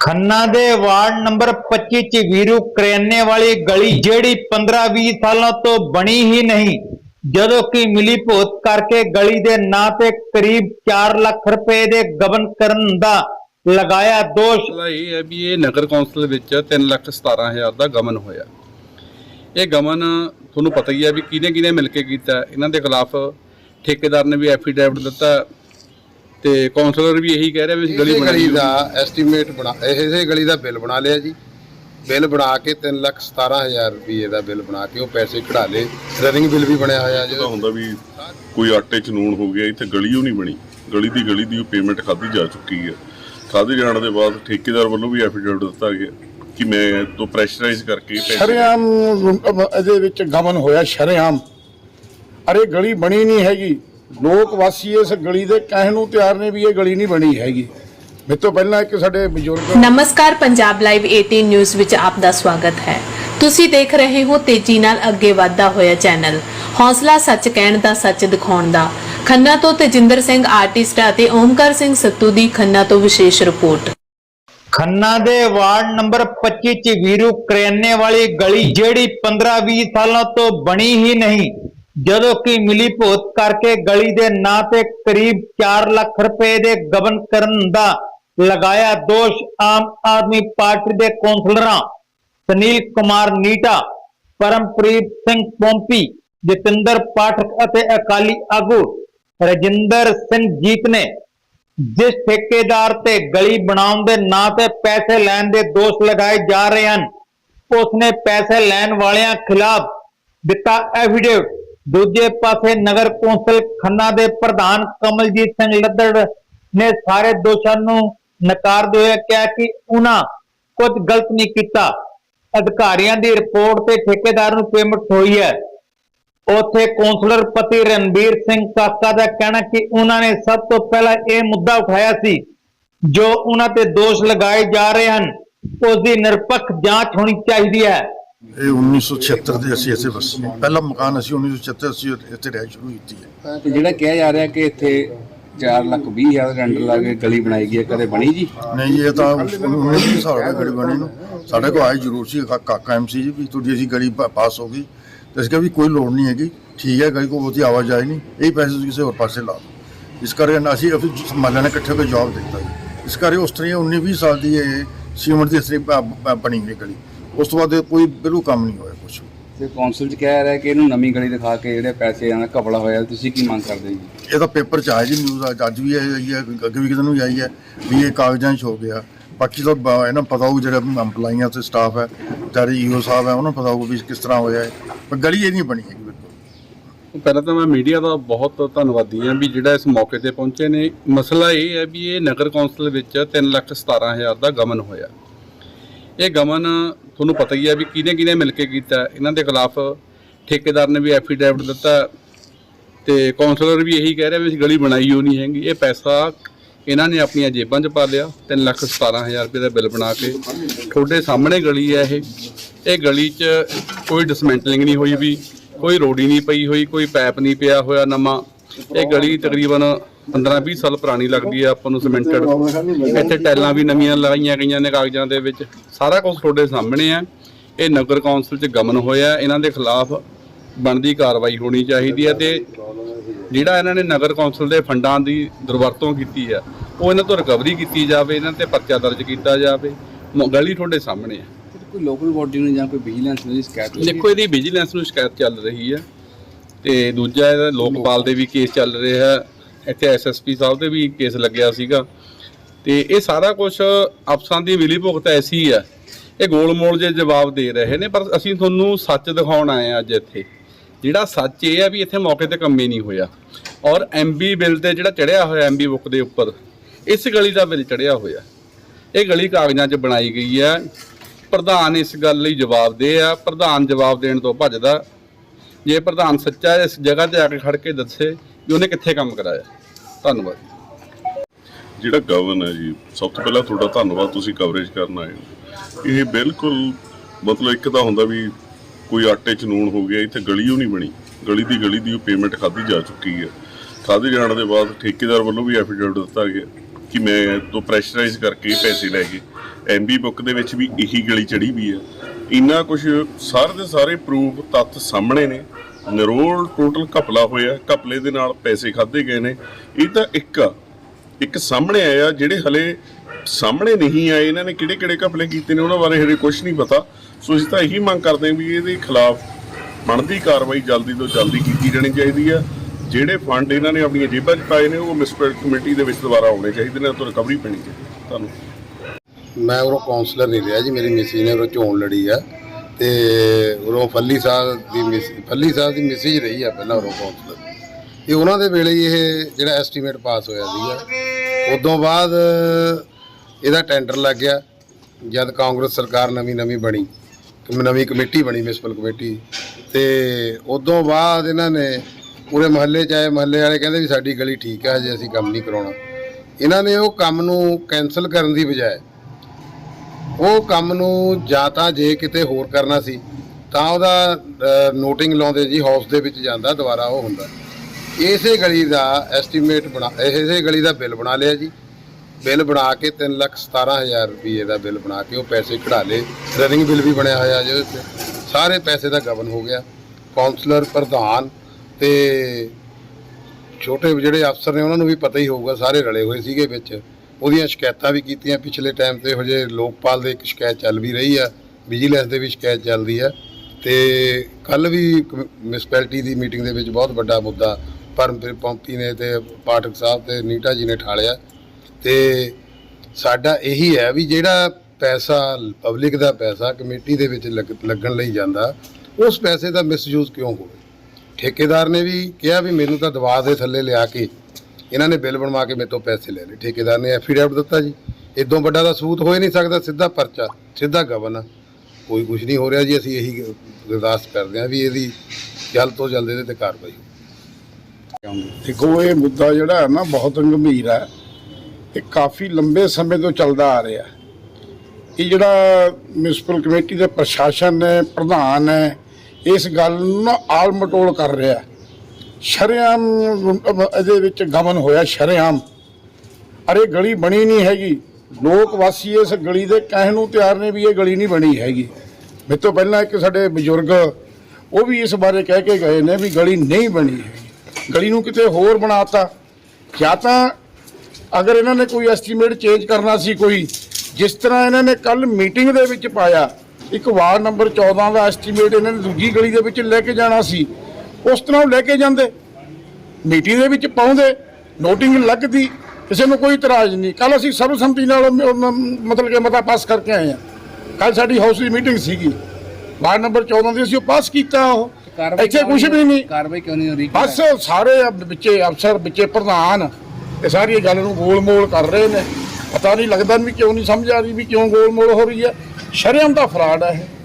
ਖੰਨਾ ਦੇ ward number 25 ਚ ਵੀਰੂ ਕਰਿਆਨੇ ਵਾਲੀ ਗਲੀ ਜਿਹੜੀ 15-20 ਸਾਲਾਂ ਤੋਂ ਬਣੀ ਹੀ ਨਹੀਂ, ਜਦੋਂ ਕਿ ਮਿਲੀ ਭੋਤ ਕਰਕੇ ਗਲੀ ਦੇ ਨਾਂ ਤੇ ਕਰੀਬ 4 ਲੱਖ ਰੁਪਏ ਦੇ ਗਬਨ ਕਰਨ ਦਾ ਲਗਾਇਆ ਦੋਸ਼। ਇਹ ਹੈ ਵੀ ਇਹ ਨਗਰ ਕੌਂਸਲ ਵਿੱਚ 3 ਲੱਖ 17 ਦਾ ਗਮਨ ਹੋਇਆ। ਇਹ ਗਮਨ ਤੁਹਾਨੂੰ ਪਤਾ ਹੀ ਹੈ ਵੀ ਕਿਹਨੇ ਕਿਹਨੇ ਮਿਲ ਕੇ ਕੀਤਾ। ਇਹਨਾਂ ਦੇ ਖਿਲਾਫ ਠੇਕੇਦਾਰ ਨੇ ਵੀ ਐਫੀਡੈਵਿਟ ਦਿੱਤਾ। ਤੇ ਕੌਂਸਲਰ ਵੀ ਇਹੀ ਕਹਿ ਰਿਹਾ ਵੀ ਅਸੀਂ ਗਲੀ ਗਲੀ ਬਣਾਈ ਗਲੀ ਦਾ ਐਸਟੀਮੇਟ ਬਣਾ ਇਸੇ ਗਲੀ ਦਾ ਬਿੱਲ ਬਣਾ ਲਿਆ ਜੀ। ਬਿੱਲ ਬਣਾ ਕੇ 3 ਲੱਖ 17000 ਰੁਪਏ ਦਾ ਬਿੱਲ ਬਣਾ ਕੇ ਉਹ ਪੈਸੇ ਕਢਾ ਲਏ। ਰਨਿੰਗ ਬਿੱਲ ਵੀ ਬਣਿਆ ਹੋਇਆ ਤਾਂ ਜੋ ਹੁੰਦਾ ਵੀ ਕੋਈ ਆਟੇ 'ਚ ਨੂਣ ਹੋ ਗਿਆ ਇੱਥੇ ਗਲੀ ਉਹ ਨਹੀਂ ਬਣੀ। ਗਲੀ ਦੀ ਗਲੀ ਦੀ ਪੇਮੈਂਟ ਖਾਧੀ ਜਾ ਚੁੱਕੀ ਹੈ। ਖਾਧੇ ਜਾਣ ਦੇ ਬਾਅਦ ਠੇਕੇਦਾਰ ਵੱਲੋਂ ਵੀ ਐਫੀਡੇਵਿਟ ਦਿੱਤਾ ਗਿਆ ਕਿ ਮੈਂ ਤੋਂ ਪ੍ਰੈਸ਼ਰਾਈਜ਼ ਕਰਕੇ ਪੈਸੇ ਸ਼ਰੇਆਮ ਇਹਦੇ ਵਿੱਚ ਗਮਨ ਹੋਇਆ ਸ਼ਰੇਆਮ। ਅਰੇ ਗਲੀ ਬਣੀ ਨਹੀਂ ਹੈਗੀ। ਲੋਕ ਵਾਸੀ ਇਸ ਗਲੀ ਦੇ ਕਹਿਣ ਨੂੰ ਤਿਆਰ ਨੇ ਵੀ ਇਹ ਗਲੀ ਨਹੀਂ ਬਣੀ ਹੈਗੀ। ਮੇਰੇ ਤੋਂ ਪਹਿਲਾਂ ਇੱਕ ਸਾਡੇ ਬਜ਼ੁਰਗ ਨਮਸਕਾਰ ਪੰਜਾਬ ਲਾਈਵ 18 ਨਿਊਜ਼ ਵਿੱਚ ਆਪ ਦਾ ਸਵਾਗਤ ਹੈ। ਤੁਸੀਂ ਦੇਖ ਰਹੇ ਹੋ ਤੇਜ਼ੀ ਨਾਲ ਅੱਗੇ ਵਧਦਾ ਹੋਇਆ ਚੈਨਲ। ਹੌਸਲਾ ਸੱਚ ਕਹਿਣ ਦਾ ਸੱਚ ਦਿਖਾਉਣ ਦਾ। ਖੰਨਾ ਤੋਂ ਤੇਜਿੰਦਰ ਸਿੰਘ ਆਰਟਿਸਟ ਅਤੇ ਓਮਕਾਰ ਸਿੰਘ ਸੱਤੂ ਦੀ ਖੰਨਾ ਤੋਂ ਵਿਸ਼ੇਸ਼ ਰਿਪੋਰਟ। ਖੰਨਾ ਦੇ ਵਾਰਡ ਨੰਬਰ 25 ਚ ਵੀਰੂ ਕਰਿਆਨੇ ਵਾਲੀ ਗਲੀ ਜਿਹੜੀ 15-20 ਸਾਲਾਂ ਤੋਂ ਬਣੀ ਹੀ ਨਹੀਂ। ਜਦੋਂ ਕਿ ਮਿਲੀ ਭੋਤ ਕਰਕੇ ਗਲੀ ਦੇ ਨਾਂ ਤੇ ਕਰੀਬ 4 ਲੱਖ ਰੁਪਏ ਦੇ ਗਬਨ ਕਰਨ ਦਾ ਲਗਾਇਆ ਦੋਸ਼, ਆਮ ਆਦਮੀ ਪਾਰਟੀ ਦੇ ਕੌਂਸਲਰਾਂ ਸੁਨੀਲ ਕੁਮਾਰ ਨੀਟਾ, ਪਰਮਪ੍ਰੀਤ ਸਿੰਘ ਪੋਂਪੀ, ਜਤਿੰਦਰ ਪਾਠਕ ਅਤੇ ਅਕਾਲੀ ਆਗੂ ਰਜਿੰਦਰ ਸਿੰਘ ਜੀਤ ਨੇ ਜਿਸ ਠੇਕੇਦਾਰ ਤੇ ਗਲੀ ਬਣਾਉਣ ਦੇ ਨਾਂ ਤੇ ਪੈਸੇ ਲੈਣ ਦੇ ਦੋਸ਼ ਲਗਾਏ ਜਾ ਰਹੇ ਹਨ, ਉਸਨੇ ਪੈਸੇ ਲੈਣ ਵਾਲਿਆਂ ਖਿਲਾਫ ਦਿੱਤਾ ਐਫੀਡੇਵਿਟ। ਦੂਜੇ ਪਾਸੇ ਨਗਰ ਕੌਂਸਲ ਖੰਨਾ ਦੇ ਪ੍ਰਧਾਨ ਕਮਲਜੀਤ ਸਿੰਘ ਲੱਦੜ ਨੇ ਸਾਰੇ ਦੋਸ਼ਾਂ ਨੂੰ ਨਕਾਰਦੇ ਹੋਏ ਕਿਹਾ ਕਿ ਉਹਨਾਂ ਕੁਝ ਗਲਤ ਨਹੀਂ ਕੀਤਾ। ਅਧਿਕਾਰੀਆਂ ਦੀ ਰਿਪੋਰਟ ਤੇ ਠੇਕੇਦਾਰ ਨੂੰ ਪੇਮੈਂਟ ਹੋਈ ਹੈ। ਉੱਥੇ ਕੌਂਸਲਰ ਪਤੀ ਰਣਬੀਰ ਸਿੰਘ ਕਾਕਾ ਦਾ ਕਹਿਣਾ ਕਿ ਉਹਨਾਂ ਨੇ ਸਭ ਤੋਂ ਪਹਿਲਾਂ ਇਹ ਮੁੱਦਾ ਉਠਾਇਆ ਸੀ, ਜੋ ਉਹਨਾਂ ਤੇ ਦੋਸ਼ ਲਗਾਏ ਜਾ ਰਹੇ ਹਨ। ਉਸ ਦੀ ਨਿਰਪੱਖ ਜਾਂਚ ਹੋਣੀ ਚਾਹੀਦੀ ਹੈ। ਇਹ 1976 ਦੇ ਅਸੀਂ ਇੱਥੇ ਵਸੇ। ਪਹਿਲਾ ਮਕਾਨ ਅਸੀਂ 1976 ਅਸੀਂ ਇੱਥੇ ਰਹਿ ਸ਼ੁਰੂ ਕੀਤੀ ਹੈ। ਤੇ ਜਿਹੜਾ ਕਿਹਾ ਜਾ ਰਿਹਾ ਕਿ ਇੱਥੇ 4 ਲੱਖ 20 ਹਜ਼ਾਰ ਰੈਂਟ ਲਾ ਕੇ ਗਲੀ ਬਣਾਈ ਗਈ ਹੈ ਕਦੇ ਬਣੀ ਜੀ? ਨਹੀਂ ਜੀ, ਇਹ ਤਾਂ ਉਹਨੇ ਵੀ ਨਾਲ ਗਲੀ ਬਣੀ ਨੂੰ। ਸਾਡੇ ਕੋਲ ਆਈ ਜ਼ਰੂਰ ਸੀ ਕਾਕਾ ਐਮਸੀ ਜੀ ਵੀ ਤੁਹਾਡੀ ਅਸੀਂ ਗਲੀ ਪਾਸ ਹੋ ਗਈ। ਤੇ ਅਸੀਂ ਕਿਹਾ ਵੀ ਕੋਈ ਲੋੜ ਨਹੀਂ ਹੈਗੀ ਠੀਕ ਹੈ ਗਲੀ ਕੋ ਬਹੁਤੀ ਆਵਾਜਾਈ ਨਹੀਂ ਇਹ ਪੈਸੇ ਤੁਸੀਂ ਕਿਸੇ ਹੋਰ ਪਾਸੇ ਲਾ ਦਿਓ। ਇਸ ਕਰਕੇ ਅਸੀਂ ਅਸੀਂ ਮਾਲਿਆਂ ਨੇ ਇਕੱਠੇ ਹੋ ਕੇ ਜਵਾਬ ਦਿੱਤਾ ਇਸ ਕਰਕੇ ਉਸ ਤਰ੍ਹਾਂ 19 20 ਸਾਲ ਦੀ ਇਹ ਸੀਮੈਂਟ ਦੀ ਬ- ਬਣੀ ਹੋਈ ਗਲੀ। ਉਸ ਤੋਂ ਬਾਅਦ ਕੋਈ ਬਿਲਕੁਲ ਕੰਮ ਨਹੀਂ ਹੋਇਆ ਕੁਝ ਤੇ ਕੌਂਸਲ ਚ ਕਹਿ ਰਿਹਾ ਕਿ ਇਹਨੂੰ ਨਵੀਂ ਗਲੀ ਦਿਖਾ ਕੇ ਜਿਹੜੇ ਪੈਸੇ ਦਾ ਘਪਲਾ ਹੋਇਆ ਤੁਸੀਂ ਕੀ ਮੰਗ ਕਰਦੇ ਜੀ? ਇਹ ਤਾਂ ਪੇਪਰ 'ਚ ਆਇਆ ਜੀ ਨਿਊਜ਼ ਅੱਜ ਵੀ ਆਈ ਹੈ ਅੱਗੇ ਵੀ ਕਿਤੇ ਨੂੰ ਵੀ ਆਈ ਹੈ ਵੀ ਇਹ ਕਾਗਜ਼ਾਂ 'ਚ ਹੋ ਗਿਆ। ਬਾਕੀ ਤਾਂ ਬ- ਇਹਨਾਂ ਨੂੰ ਪਤਾ ਹੋਊ ਜਿਹੜੇ ਅੰਪਲਾਈਆਂ ਤੇ ਸਟਾਫ ਹੈ ਚਾਰੇ ਈਓ ਸਾਹਿਬ ਹੈ ਉਹਨਾਂ ਨੂੰ ਪਤਾ ਹੋਊ ਵੀ ਕਿਸ ਤਰ੍ਹਾਂ ਹੋਇਆ ਹੈ ਪਰ ਗਲੀ ਇਹ ਨਹੀਂ ਬਣੀ ਹੈਗੀ ਬਿਲਕੁਲ। ਪਹਿਲਾਂ ਤਾਂ ਮੈਂ ਮੀਡੀਆ ਦਾ ਬਹੁਤ ਧੰਨਵਾਦੀ ਹਾਂ ਵੀ ਜਿਹੜਾ ਇਸ ਮੌਕੇ ਤੇ ਪਹੁੰਚੇ ਨੇ। ਮਸਲਾ ਇਹ ਹੈ ਵੀ ਇਹ ਨਗਰ ਕੌਂਸਲ ਵਿੱਚ 3 ਲੱਖ 17 ਹਜ਼ਾਰ ਦਾ ਗਮਨ ਹੋਇਆ। ਇਹ ਗਮਨ ਤੁਹਾਨੂੰ ਪਤਾ ਹੀ ਹੈ ਵੀ ਕਿਹਨੇ ਕਿਹਨੇ ਮਿਲ ਕੇ ਕੀਤਾ। ਇਹਨਾਂ ਦੇ ਖਿਲਾਫ ਠੇਕੇਦਾਰ ਨੇ ਵੀ ਐਫੀਡੈਵਿਟ ਦਿੱਤਾ ਤੇ ਕੌਂਸਲਰ ਵੀ ਇਹੀ ਕਹਿ ਰਿਹਾ ਵੀ ਅਸੀਂ ਗਲੀ ਬਣਾਈ ਹੋ ਨਹੀਂ ਹੈਗੀ। ਇਹ ਪੈਸਾ ਇਹਨਾਂ ਨੇ ਆਪਣੀਆਂ ਜੇਬਾਂ 'ਚ ਪਾ ਲਿਆ 3 ਲੱਖ 17 ਹਜ਼ਾਰ ਰੁਪਏ ਦਾ ਬਿੱਲ ਬਣਾ ਕੇ। ਤੁਹਾਡੇ ਸਾਹਮਣੇ ਗਲੀ ਹੈ ਇਹ। ਇਹ ਗਲੀ 'ਚ ਕੋਈ ਡਿਸਮੈਂਟਲਿੰਗ ਨਹੀਂ ਹੋਈ ਵੀ, ਕੋਈ ਰੋੜੀ ਨਹੀਂ ਪਈ ਹੋਈ, ਕੋਈ ਪਾਈਪ ਨਹੀਂ ਪਿਆ ਹੋਇਆ ਨਵਾਂ। ਇਹ ਗਲੀ ਤਕਰੀਬਨ 15-20 ਸਾਲ ਪੁਰਾਣੀ ਲੱਗਦੀ ਹੈ ਆਪਾਂ ਨੂੰ ਸਿਮੈਂਟਡ ਇੱਥੇ ਟੈਲਾਂ ਵੀ ਨਵੀਆਂ ਲਾਈਆਂ ਗਈਆਂ ਨੇ ਕਾਗਜ਼ਾਂ ਦੇ ਵਿੱਚ। ਸਾਰਾ ਕੁਝ ਤੁਹਾਡੇ ਸਾਹਮਣੇ ਹੈ। ਇਹ ਨਗਰ ਕੌਂਸਲ 'ਚ ਗਮਨ ਹੋਇਆ ਇਹਨਾਂ ਦੇ ਖਿਲਾਫ ਬਣਦੀ ਕਾਰਵਾਈ ਹੋਣੀ ਚਾਹੀਦੀ ਹੈ ਤੇ ਜਿਹੜਾ ਇਹਨਾਂ ਨੇ ਨਗਰ ਕੌਂਸਲ ਦੇ ਫੰਡਾਂ ਦੀ ਦੁਰਵਰਤੋਂ ਕੀਤੀ ਆ ਉਹ ਇਹਨਾਂ ਤੋਂ ਰਿਕਵਰੀ ਕੀਤੀ ਜਾਵੇ ਇਹਨਾਂ ਤੇ ਪਰਚਾ ਦਰਜ ਕੀਤਾ ਜਾਵੇ। ਗਲੀ ਤੁਹਾਡੇ ਸਾਹਮਣੇ ਹੈ। ਕੋਈ ਲੋਕਲ ਬੋਡੀ ਨੂੰ ਜਾਂ ਕੋਈ ਵਿਜੀਲੈਂਸ ਨੂੰ ਸ਼ਿਕਾਇਤ? ਦੇਖੋ ਇਹਦੀ ਵਿਜੀਲੈਂਸ ਨੂੰ ਸ਼ਿਕਾਇਤ ਚੱਲ ਰਹੀ ਹੈ ਤੇ ਦੂਜਾ ਇਹਦਾ ਲੋਕਪਾਲ ਦੇ ਵੀ ਕੇਸ ਚੱਲ ਰਿਹਾ ਹੈ। ਇੱਥੇ ਐਸਐਸਪੀ ਸਾਹਿਬ ਦੇ ਵੀ ਕੇਸ ਲੱਗਿਆ ਸੀਗਾ। ਤੇ ਇਹ ਸਾਰਾ ਕੁਝ ਅਫਸਰਾਂ ਦੀ ਮਿਲੀ ਭੁਗਤ ਐਸੀ ਆ। ਇਹ ਗੋਲ-ਮੋਲ ਜੇ ਜਵਾਬ ਦੇ ਰਹੇ ਨੇ, ਪਰ ਅਸੀਂ ਤੁਹਾਨੂੰ ਸੱਚ ਦਿਖਾਉਣ ਆਏ ਆ ਅੱਜ ਇੱਥੇ। ਜਿਹੜਾ ਸੱਚ ਇਹ ਹੈ ਵੀ ਇੱਥੇ ਮੌਕੇ ਤੇ ਕੰਮੇ ਨਹੀਂ ਹੋਇਆ। ਔਰ ਐਮਬੀ ਬਿੱਲ ਤੇ ਜਿਹੜਾ ਚੜਿਆ ਹੋਇਆ ਐਮਬੀ ਬੁੱਕ ਦੇ ਉੱਪਰ, ਇਸ ਗਲੀ ਦਾ ਬਿੱਲ ਚੜਿਆ ਹੋਇਆ। ਇਹ ਗਲੀ ਕਾਗਜ਼ਾਂ 'ਚ ਬਣਾਈ ਗਈ ਹੈ। ਪ੍ਰਧਾਨ ਇਸ ਗੱਲ ਲਈ ਜਵਾਬ ਦੇ ਆ। ਪ੍ਰਧਾਨ ਜਵਾਬ ਦੇਣ ਤੋਂ ਭੱਜਦਾ। ਜੇ ਪ੍ਰਧਾਨ ਸੱਚਾ ਇਸ ਜਗ੍ਹਾ ਤੇ ਆ ਕੇ ਖੜ ਕੇ ਦੱਸੇ। ਵੀ ਉਹਨੇ ਕਿੱਥੇ ਕੰਮ ਕਰਾਇਆ। ਧੰਨਵਾਦ। ਜਿਹੜਾ ਗਵਨ ਹੈ ਜੀ, ਸਭ ਤੋਂ ਪਹਿਲਾਂ ਤੁਹਾਡਾ ਧੰਨਵਾਦ, ਤੁਸੀਂ ਕਵਰੇਜ ਕਰਨ ਆਏ ਹੋ। ਇਹ ਬਿਲਕੁਲ ਮਤਲਬ ਇੱਕ ਤਾਂ ਹੁੰਦਾ ਵੀ ਕੋਈ ਆਟੇ 'ਚ ਨੂਣ ਹੋ ਗਿਆ, ਇੱਥੇ ਗਲੀ ਉਹ ਨਹੀਂ ਬਣੀ। ਗਲੀ ਦੀ ਗਲੀ ਦੀ ਉਹ ਪੇਮੈਂਟ ਖਾਧੀ ਜਾ ਚੁੱਕੀ ਹੈ। ਖਾਧੀ ਜਾਣ ਦੇ ਬਾਅਦ ਠੇਕੇਦਾਰ ਵੱਲੋਂ ਵੀ ਐਫੀਡੇਵਿਟ ਦਿੱਤਾ ਗਿਆ ਕਿ ਮੈਂ ਤੋਂ ਪ੍ਰੈਸ਼ਰਾਈਜ਼ ਕਰਕੇ ਪੈਸੇ ਲੈ ਗਏ ਐਮਬੀ ਬੁੱਕ ਦੇ ਵਿੱਚ ਵੀ ਇਹੀ ਗਲੀ ਚੜੀ ਵੀ ਹੈ। ਇੰਨਾ ਕੁਝ ਸਾਰੇ ਦੇ ਸਾਰੇ ਪ੍ਰੂਫ ਤੱਥ ਸਾਹਮਣੇ ਨੇ। ਨਿਰੋਲ ਟੋਟਲ ਘਪਲਾ ਹੋਇਆ, ਘਪਲੇ ਦੇ ਨਾਲ ਪੈਸੇ ਖਾਦੇ ਗਏ ਨੇ। ਇਹ ਤਾਂ ਇੱਕ ਇੱਕ ਸਾਹਮਣੇ ਆਇਆ, ਜਿਹੜੇ ਹਲੇ ਸਾਹਮਣੇ ਨਹੀਂ ਆਏ, ਇਹਨਾਂ ਨੇ ਕਿਹੜੇ ਕਿਹੜੇ ਘਪਲੇ ਕੀਤੇ ਨੇ, ਉਹਨਾਂ ਬਾਰੇ ਹਲੇ ਕੁਝ ਨਹੀਂ ਪਤਾ। ਸੋ ਅਸੀਂ ਤਾਂ ਇਹੀ ਮੰਗ ਕਰਦੇ ਹਾਂ ਵੀ ਇਹਦੇ ਖਿਲਾਫ ਬਣਦੀ ਕਾਰਵਾਈ ਜਲਦੀ ਤੋਂ ਜਲਦੀ ਕੀਤੀ ਜਾਣੀ ਚਾਹੀਦੀ ਹੈ ਜਿਹੜੇ ਫੰਡ ਇਹਨਾਂ ਨੇ ਆਪਣੀਆਂ ਜੇਬਾਂ 'ਚ ਪਾਏ ਨੇ, ਉਹ ਮਿਊਨਿਸਪਲ ਕਮੇਟੀ ਦੇ ਵਿੱਚ ਦੁਬਾਰਾ ਆਉਣੇ ਚਾਹੀਦੇ ਨੇ ਉਹ ਤੋਂ ਰਿਕਵਰੀ ਪੈਣੀ ਚਾਹੀਦੀ ਤੁਹਾਨੂੰ ਮੈਂ ਉਰੋਂ ਕਾਉਂਸਲਰ ਨਹੀਂ ਰਿਹਾ ਜੀ, ਮੇਰੀ ਮਿਸੀ ਨੇ ਉਰੋਂ ਚੋਣ ਲੜੀ ਆ। ਤੇ ਉਰੋਂ ਫੱਲੀ ਸਾਹਿਬ ਦੀ ਮਿਸ, ਫੱਲੀ ਸਾਹਿਬ ਦੀ ਮਿਸੀ ਰਹੀ ਆ ਪਹਿਲਾਂ ਉਰੋਂ ਕਾਉਂਸਲਰ ਇਹ ਉਹਨਾਂ ਦੇ ਵੇਲੇ ਹੀ ਇਹ ਜਿਹੜਾ ਐਸਟੀਮੇਟ ਪਾਸ ਹੋਇਆ ਸੀਗਾ ਉਦੋਂ ਬਾਅਦ ਇਹਦਾ ਟੈਂਡਰ ਲੱਗ ਗਿਆ, ਜਦ ਕਾਂਗਰਸ ਸਰਕਾਰ ਨਵੀਂ ਨਵੀਂ ਬਣੀ ਕ- ਨਵੀਂ ਕਮੇਟੀ ਬਣੀ ਮਿਊਨਿਸਪਲ ਕਮੇਟੀ। ਤੇ ਉਦੋਂ ਬਾਅਦ ਇਹਨਾਂ ਨੇ ਪੂਰੇ ਮਹੱਲੇ ਚ ਆਏ, ਮਹੱਲੇ ਵਾਲੇ ਕਹਿੰਦੇ ਵੀ ਸਾਡੀ ਗਲੀ ਠੀਕ ਆ, ਹਜੇ ਅਸੀਂ ਕੰਮ ਨਹੀਂ ਕਰਾਉਣਾ। ਇਹਨਾਂ ਨੇ ਉਹ ਕੰਮ ਨੂੰ ਕੈਨਸਲ ਕਰਨ ਦੀ ਬਜਾਏ ਉਹ ਕੰਮ ਨੂੰ ਜਾਂ ਤਾਂ ਜੇ ਕਿਤੇ ਹੋਰ ਕਰਨਾ ਸੀ, ਤਾਂ ਉਹਦਾ ਨੋਟਿੰਗ ਲਾਉਂਦੇ ਜੀ ਹਾਊਸ ਦੇ ਵਿੱਚ ਜਾਂਦਾ, ਦੁਬਾਰਾ ਉਹ ਹੁੰਦਾ। ਇਸੇ ਗਲੀ ਦਾ ਐਸਟੀਮੇਟ ਬਣਾ, ਇਸੇ ਗਲੀ ਦਾ ਬਿੱਲ ਬਣਾ ਲਿਆ ਜੀ। ਬਿੱਲ ਬਣਾ ਕੇ 3 ਲੱਖ 17000 ਰੁਪਏ ਦਾ ਬਿੱਲ ਬਣਾ ਕੇ ਉਹ ਪੈਸੇ ਕਢਾ ਲਏ। ਰਨਿੰਗ ਬਿੱਲ ਵੀ ਬਣਿਆ ਹੋਇਆ ਜਿਹਦੇ ਤੇ ਸਾਰੇ ਪੈਸੇ ਦਾ ਗਬਨ ਹੋ ਗਿਆ। ਕਾਉਂਸਲਰ ਪ੍ਰਧਾਨ ਤੇ ਛੋਟੇ ਜਿਹੜੇ ਅਫਸਰ ਨੇ, ਉਹਨਾਂ ਨੂੰ ਵੀ ਪਤਾ ਹੀ ਹੋਊਗਾ, ਸਾਰੇ ਰਲੇ ਹੋਏ ਸੀਗੇ ਵਿੱਚ। ਉਹਦੀਆਂ ਸ਼ਿਕਾਇਤਾਂ ਵੀ ਕੀਤੀਆਂ। ਪਿਛਲੇ ਟਾਈਮ ਤੇ ਇਹੋ ਜਿਹੇ ਲੋਕਪਾਲ ਦੇ ਇੱਕ ਸ਼ਿਕਾਇਤ ਚੱਲ ਵੀ ਰਹੀ ਆ। ਵਿਜੀਲੈਂਸ ਦੇ ਵੀ ਸ਼ਿਕਾਇਤ ਚੱਲਦੀ ਆ। ਤੇ ਕੱਲ ਵੀ ਮਿਊਨਿਸਪੈਲਿਟੀ ਦੀ ਮੀਟਿੰਗ ਦੇ ਵਿੱਚ ਬਹੁਤ ਵੱਡਾ ਮੁੱਦਾ ਪਰਮਪ੍ਰੀਤ ਪੌਂਪੀ ਨੇ ਤੇ ਪਾਠਕ ਸਾਹਿਬ ਤੇ ਨੀਟਾ ਜੀ ਨੇ ਠਾਲਿਆ। ਤੇ ਸਾਡਾ ਇਹੀ ਹੈ ਵੀ ਜਿਹੜਾ ਪੈਸਾ ਪਬਲਿਕ ਦਾ ਪੈਸਾ ਕਮੇਟੀ ਦੇ ਵਿੱਚ ਲੱਗ- ਲੱਗਣ ਲਈ ਜਾਂਦਾ, ਉਸ ਪੈਸੇ ਦਾ ਮਿਸਯੂਜ਼ ਕਿਉਂ ਹੋਵੇ? ਠੇਕੇਦਾਰ ਨੇ ਵੀ ਕਿਹਾ ਵੀ ਮੈਨੂੰ ਤਾਂ ਦਵਾ ਦੇ ਥੱਲੇ ਲਿਆ ਕੇ ਇਹਨਾਂ ਨੇ ਬਿੱਲ ਬਣਵਾ ਕੇ ਮੇਰੇ ਤੋਂ ਪੈਸੇ ਲੈ ਲਏ, ਠੇਕੇਦਾਰ ਨੇ ਐਫੀਡੈਵਿਟ ਦਿੱਤਾ ਜੀ। ਇਦੋਂ ਵੱਡਾ ਦਾ ਸਬੂਤ ਹੋ ਹੀ ਨਹੀਂ ਸਕਦਾ, ਸਿੱਧਾ ਪਰਚਾ, ਸਿੱਧਾ ਗਵਨ ਕੋਈ ਕੁਝ ਨਹੀਂ ਹੋ ਰਿਹਾ ਜੀ, ਅਸੀਂ ਇਹੀ ਅਰਦਾਸ ਕਰਦੇ ਹਾਂ ਵੀ ਇਹਦੀ ਜਲਦ ਤੋਂ ਜਲਦ ਇਹਦੇ ਤੇ ਕਾਰਵਾਈ ਹੋਵੇ। ਦੇਖੋ, ਇਹ ਮੁੱਦਾ ਜਿਹੜਾ ਹੈ ਨਾ, ਬਹੁਤ ਗੰਭੀਰ ਹੈ। ਇਹ ਕਾਫੀ ਲੰਬੇ ਸਮੇਂ ਤੋਂ ਚੱਲਦਾ ਆ ਰਿਹਾ। ਇਹ ਜਿਹੜਾ ਮਿਊਨਿਸਪਲ ਕਮੇਟੀ ਦੇ ਪ੍ਰਸ਼ਾਸਨ ਨੇ, ਪ੍ਰਧਾਨ ਹੈ ਇਸ ਗੱਲ ਨੂੰ ਨਾ ਆਲ ਮਟੋਲ ਕਰ ਰਿਹਾ। ਸ਼ਰੇਆਮ ਇਹਦੇ ਵਿੱਚ ਗਮਨ ਹੋਇਆ, ਸ਼ਰੇਆਮ। ਅਰੇ ਗਲੀ ਬਣੀ ਨਹੀਂ ਹੈਗੀ। ਲੋਕ ਵਾਸੀ ਇਸ ਗਲੀ ਦੇ ਕਹਿਣ ਨੂੰ ਤਿਆਰ ਨੇ ਵੀ ਇਹ ਗਲੀ ਨਹੀਂ ਬਣੀ ਹੈਗੀ। ਮੇਰੇ ਤੋਂ ਪਹਿਲਾਂ ਇੱਕ ਸਾਡੇ ਬਜ਼ੁਰਗ, ਉਹ ਵੀ ਇਸ ਬਾਰੇ ਕਹਿ ਕੇ ਗਏ ਨੇ ਵੀ ਗਲੀ ਨਹੀਂ ਬਣੀ ਹੈਗੀ। ਗਲੀ ਨੂੰ ਕਿਤੇ ਹੋਰ ਬਣਾਤਾ। ਜਾਂ ਤਾਂ ਅਗਰ ਇਹਨਾਂ ਨੇ ਕੋਈ ਐਸਟੀਮੇਟ ਚੇਂਜ ਕਰਨਾ ਸੀ ਕੋਈ, ਜਿਸ ਤਰ੍ਹਾਂ ਇਹਨਾਂ ਨੇ ਕੱਲ ਮੀਟਿੰਗ ਦੇ ਵਿੱਚ ਪਾਇਆ, ਇੱਕ ਵਾਰਡ ਨੰਬਰ 14 ਦਾ ਐਸਟੀਮੇਟ ਇਹਨਾਂ ਨੇ ਦੂਜੀ ਗਲੀ ਦੇ ਵਿੱਚ ਲੈ ਕੇ ਜਾਣਾ ਸੀ। ਉਸ ਤਰ੍ਹਾਂ ਲੈ ਕੇ ਜਾਂਦੇ। ਮੀਟਿੰਗ ਦੇ ਵਿੱਚ ਪਾਉਂਦੇ ਨੋਟਿੰਗ ਲੱਗਦੀ ਕਿਸੇ ਨੂੰ ਕੋਈ ਇਤਰਾਜ਼ ਨਹੀਂ। ਕੱਲ ਅਸੀਂ ਸਰਬਸੰਮਤੀ ਨਾਲ ਮਤਲਬ ਕਿ ਮਤਾ ਪਾਸ ਕਰਕੇ ਆਏ ਆ ਕੱਲ ਸਾਡੀ ਹਾਊਸ ਦੀ ਮੀਟਿੰਗ ਸੀਗੀ। ਵਾਰਡ ਨੰਬਰ 14 ਦੀ ਅਸੀਂ ਉਹ ਪਾਸ ਕੀਤਾ ਉਹ। ਇੱਥੇ ਕੁਝ ਵੀ ਨਹੀਂ ਕਾਰਵਾਈ ਕਿਉਂ ਨਹੀਂ ਹੋ ਰਹੀ? ਬਸ ਸਾਰੇ ਵਿੱਚੇ ਅਫਸਰ ਵਿੱਚੇ ਪ੍ਰਧਾਨ ਇਹ ਸਾਰੀ ਗੱਲ ਨੂੰ ਗੋਲ-ਮੋਲ ਕਰ ਰਹੇ ਨੇ। ਪਤਾ ਨਹੀਂ ਲੱਗਦਾ ਵੀ ਕਿਉਂ ਨਹੀਂ ਸਮਝ ਆ ਰਹੀ ਵੀ ਕਿਉਂ ਗੋਲ-ਮੋਲ ਹੋ ਰਹੀ ਹੈ। ਸ਼ਰਮ ਦਾ ਫਰਾਡ ਹੈ ਇਹ।